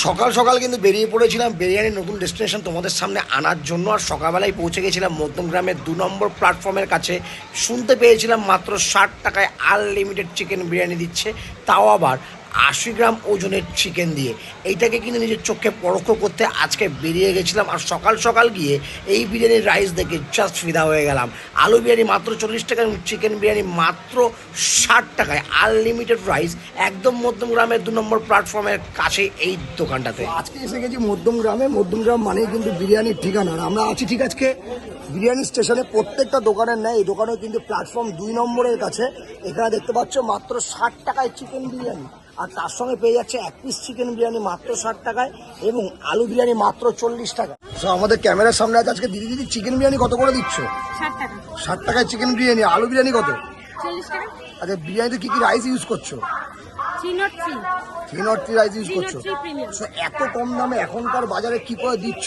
সকাল সকাল কিন্তু বেরিয়ে পড়েছিলাম বিরিয়ানির নতুন ডেস্টিনেশন তোমাদের সামনে আনার জন্য। আর সকালবেলায় পৌঁছে গেছিলাম মধ্যমগ্রামের দু নম্বর প্ল্যাটফর্মের কাছে। শুনতে পেয়েছিলাম মাত্র ষাট টাকায় আনলিমিটেড চিকেন বিরিয়ানি দিচ্ছে, তাও আবার আশি গ্রাম ওজনের চিকেন দিয়ে। এইটাকে কিন্তু নিজের চোখে পরোক্ষ করতে আজকে বেরিয়ে গেছিলাম আর সকাল সকাল গিয়ে এই বিরিয়ানির রাইস দেখে জাস্ট ফিদা হয়ে গেলাম। আলু বিরিয়ানি মাত্র চল্লিশ টাকা এবং চিকেন বিরিয়ানি মাত্র ষাট টাকায়। আনলিমিটেড রাইস একদম মধ্যমগ্রামের দু নম্বর প্ল্যাটফর্মের কাছে এই দোকানটাতে। আজকে এসে গেছি মধ্যমগ্রামে মধ্যমগ্রাম মানেই কিন্তু বিরিয়ানির ঠিকানা। আমরা আছি ঠিক আজকে বিরিয়ানি স্টেশনে। প্রত্যেকটা দোকানের নেয় এই দোকানেও কিন্তু প্ল্যাটফর্ম দুই নম্বরের কাছে। এখানে দেখতে পাচ্ছ মাত্র ষাট টাকায় চিকেন বিরিয়ানি। আর তার সঙ্গে পেয়ে যাচ্ছে এক পিস চিকেন বিরিয়ানি মাত্র ষাট টাকায় এবং আলু বিরিয়ানি মাত্র চল্লিশ টাকা তো আমাদের ক্যামেরার সামনে আছে আজকে দিদি দিদি চিকেন বিরিয়ানি কত করে দিচ্ছ? ষাট টাকায় চিকেন বিরিয়ানি আলু বিরিয়ানি কত? চল্লিশ টাকা। আচ্ছা বিরিয়ানিতে কি কি রাইস ইউজ করছ? রাইস ইউজ করছ? এত কম দামে এখনকার বাজারে কি করে দিচ্ছ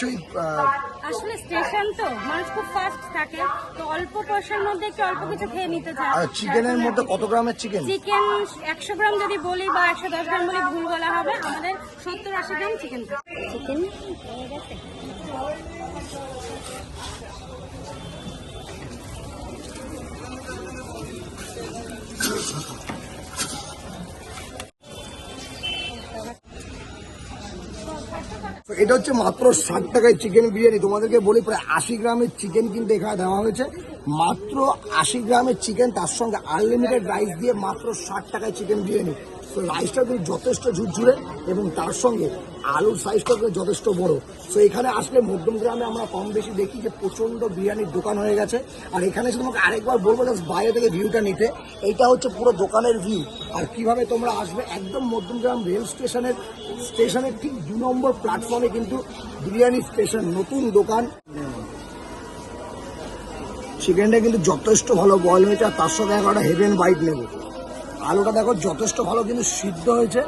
আসলে স্টেশন তো মানুষ খুব ফাস্ট থাকে। তো অল্প পয়সার মধ্যে একটু অল্প কিছু খেয়ে নিতে চায়। আর চিকেনের মধ্যে কত গ্রামের চিকেন? চিকেন একশো গ্রাম যদি বলি বা একশো দশ গ্রাম বলি ভুল বলা হবে। আমাদের সত্তর আশি গ্রাম চিকেন। চিকেন তো এটা হচ্ছে মাত্র ষাট টাকায় চিকেন বিরিয়ানি। তোমাদেরকে বলি, প্রায় আশি গ্রামের চিকেন কিন্তু এখানে দেওয়া হয়েছে। মাত্র আশি গ্রামের চিকেন তার সঙ্গে আনলিমিটেড রাইস দিয়ে মাত্র ষাট টাকায় চিকেন বিরিয়ানি। তো রাইসটা কিন্তু যথেষ্ট ঝুরঝুরে এবং তার সঙ্গে আলুর সাইজটা কিন্তু যথেষ্ট বড়। তো এখানে আসলে মধ্যম গ্রামে আমরা কম বেশি দেখি যে প্রচণ্ড বিরিয়ানির দোকান হয়ে গেছে। আর এখানে এসে তোমাকে আরেকবার বলব জাস্ট বাইরে থেকে ভিউটা নিতে। এইটা হচ্ছে পুরো দোকানের ভিউ আর কীভাবে তোমরা আসবে, একদম মধ্যমগ্রাম রেল স্টেশনের স্টেশনের ঠিক দু নম্বর প্ল্যাটফর্মে কিন্তু বিরিয়ানি স্টেশন নতুন দোকান। চিকেনটা কিন্তু যথেষ্ট ভালো বয়েল হয়েছে, আর তার সঙ্গে একটা হেভেন বাইট নেব। আলুটা দেখো যথেষ্ট ভালো কিন্তু সিদ্ধ হয়েছে।